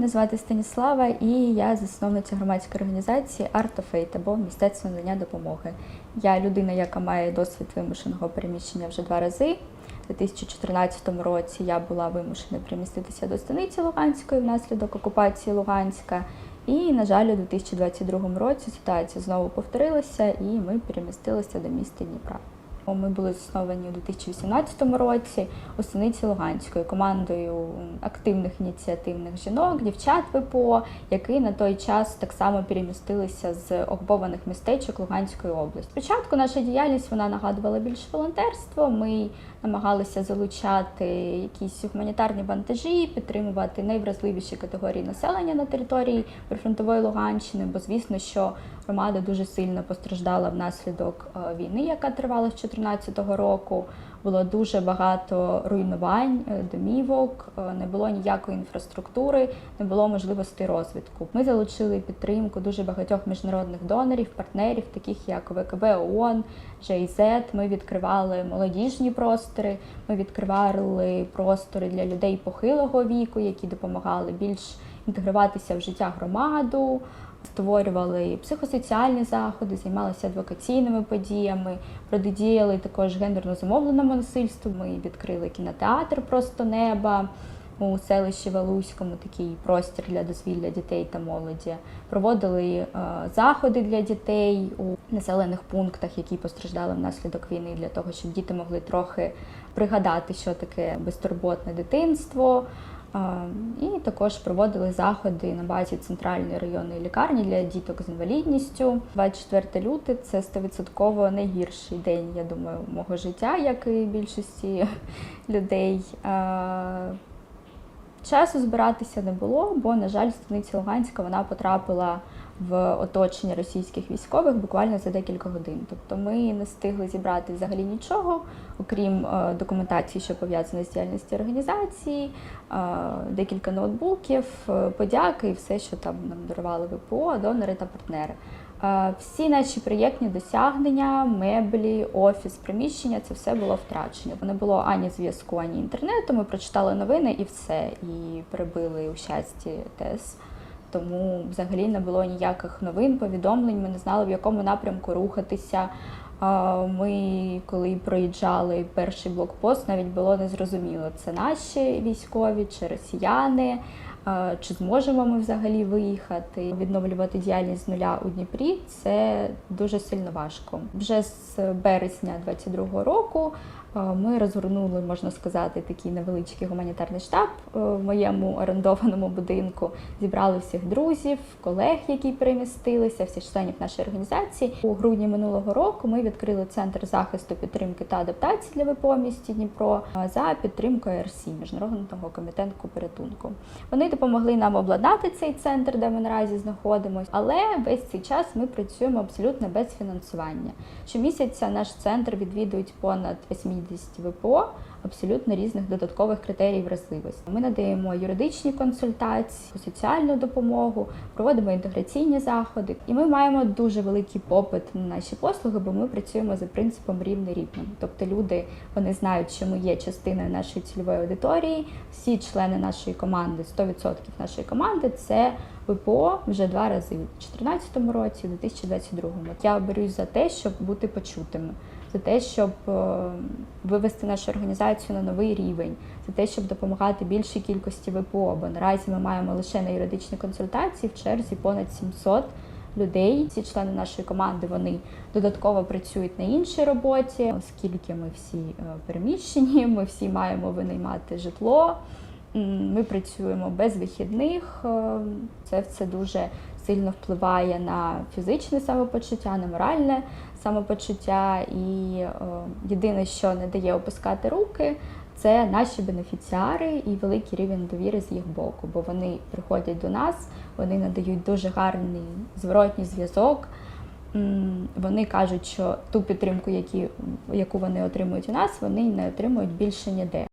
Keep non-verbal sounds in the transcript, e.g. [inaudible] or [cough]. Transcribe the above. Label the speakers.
Speaker 1: мене звати Станіслава, і я засновниця громадської організації Art або мистецтво надання допомоги. Я людина, яка має досвід вимушеного переміщення вже два рази. У 2014 році я була вимушена переміститися до станиці Луганської внаслідок окупації Луганська. І, на жаль, у 2022 році ситуація знову повторилася, і ми перемістилися до міста Дніпра. Ми були засновані у 2018 році у станиці Луганської командою активних ініціативних жінок, дівчат ВПО, які на той час так само перемістилися з окупованих містечок Луганської області. Спочатку наша діяльність вона нагадувала більше волонтерство. Ми намагалися залучати якісь гуманітарні вантажі, підтримувати найвразливіші категорії населення на території прифронтової Луганщини, бо звісно, що громада дуже сильно постраждала внаслідок е, війни, яка тривала з 2014 року. Було дуже багато руйнувань, е, домівок, е, не було ніякої інфраструктури, не було можливостей розвитку. Ми залучили підтримку дуже багатьох міжнародних донорів, партнерів, таких як ВКБ ООН, GIZ. Ми відкривали молодіжні простори. Ми відкривали простори для людей похилого віку, які допомагали більш інтегруватися в життя громаду. Створювали психосоціальні заходи, займалися адвокаційними подіями, протидіяли також гендерно зумовленому насильству. Ми відкрили кінотеатр Просто неба у селищі Валуському, такий простір для дозвілля дітей та молоді. Проводили е, заходи для дітей у населених пунктах, які постраждали внаслідок війни, для того, щоб діти могли трохи пригадати, що таке безтурботне дитинство. І також проводили заходи на базі центральної районної лікарні для діток з інвалідністю. 24 люте це 100% найгірший день, я думаю, мого життя, як і більшості [laughs] людей. Часу збиратися не було, бо, на жаль, станиця Луганська вона потрапила в оточення російських військових буквально за декілька годин. Тобто ми не встигли зібрати взагалі нічого, окрім е, документації, що пов'язана з діяльністю організації, е, декілька ноутбуків, е, подяки і все, що там нам дарували ВПО, донори та партнери. Всі наші проєктні досягнення, меблі, офіс, приміщення це все було втрачено. Не було ані зв'язку, ані інтернету. Ми прочитали новини і все, і прибили у щасті ТЕС. Тому взагалі не було ніяких новин, повідомлень. Ми не знали, в якому напрямку рухатися. Ми, коли проїжджали перший блокпост, навіть було незрозуміло, це наші військові чи росіяни. Чи зможемо ми взагалі виїхати, відновлювати діяльність з нуля у Дніпрі? Це дуже сильно важко. Вже з березня 2022 року ми розгорнули, можна сказати, такий невеличкий гуманітарний штаб в моєму орендованому будинку. Зібрали всіх друзів, колег, які перемістилися, всіх членів нашої організації. У грудні минулого року ми відкрили центр захисту підтримки та адаптації для ВПО в місті Дніпро за підтримкою РСІ міжнародного комітету порятунку. Вони допомогли нам обладнати цей центр, де ми наразі знаходимося, але весь цей час ми працюємо абсолютно без фінансування. Щомісяця наш центр відвідують понад 80 ВПО абсолютно різних додаткових критерій вразливості. Ми надаємо юридичні консультації, соціальну допомогу, проводимо інтеграційні заходи, і ми маємо дуже великий попит на наші послуги, бо ми працюємо за принципом рівне рівним. Тобто люди вони знають, що ми є частиною нашої цільової аудиторії. Всі члени нашої команди, 100% нашої команди це ВПО вже два рази у 2014 році, у 2022. Я борюсь за те, щоб бути почутими, за те, щоб е, вивести нашу організацію на новий рівень, за те, щоб допомагати більшій кількості ВПО. Бо наразі ми маємо лише на юридичні консультації в черзі понад 700 людей. Всі члени нашої команди вони додатково працюють на іншій роботі, оскільки ми всі е, переміщені, [laughs] ми всі маємо винаймати житло. Ми працюємо без вихідних. Е, це все дуже сильно впливає на фізичне самопочуття, на моральне самопочуття. І е, єдине, що не дає опускати руки, це наші бенефіціари і великий рівень довіри з їх боку, бо вони приходять до нас, вони надають дуже гарний зворотній зв'язок. Вони кажуть, що ту підтримку, яку вони отримують у нас, вони не отримують більше ніде.